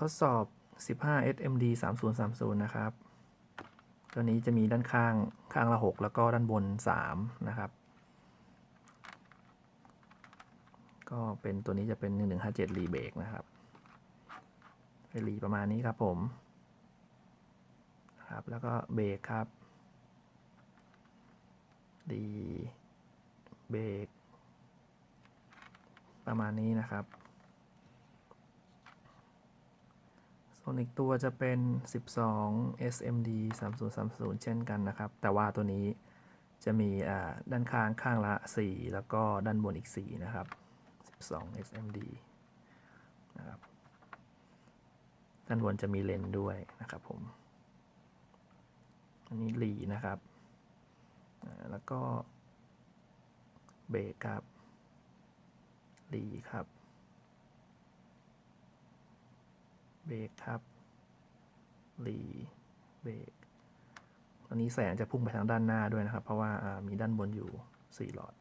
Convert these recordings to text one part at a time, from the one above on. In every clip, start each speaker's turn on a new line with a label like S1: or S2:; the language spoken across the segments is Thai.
S1: ทดสอบ 15 SMD 3030 นะครับ ตัวนี้จะมีด้านข้างข้างละ 6 แล้วก็ด้านบน 3 นะครับ ก็เป็นตัวนี้จะเป็น 1157 รีเบรกนะครับรีประมาณนี้ครับผมครับ แล้วก็เบรกครับดีเบรกประมาณนี้นะครับ ส่วนอีกตัวจะเป็น 12 SMD 3030 เช่นกันนะครับ แต่ว่าตัวนี้จะมีด้านข้างข้างละ 4 แล้วก็ด้านบนอีก 4 นะครับ 12 SMD นะครับ ด้านบนจะมีเลนด้วยนะครับผม อันนี้หลีนะครับ แล้วก็เบรกครับหลีครับ เบรกครับรีเบรกตอนนี้แสงจะพุ่งไปทางด้านหน้าด้วยนะครับ เพราะว่าามีด้านบนอยู่ 4 หลอด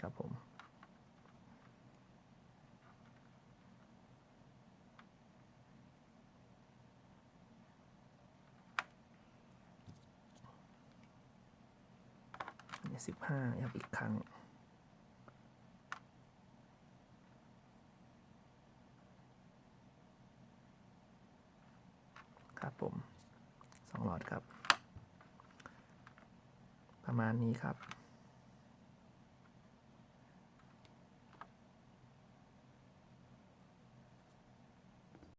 S1: ครับผมสิบห้ายับอีกครั้ง ครับ ผมสองหลอดครับ ประมาณนี้ครับ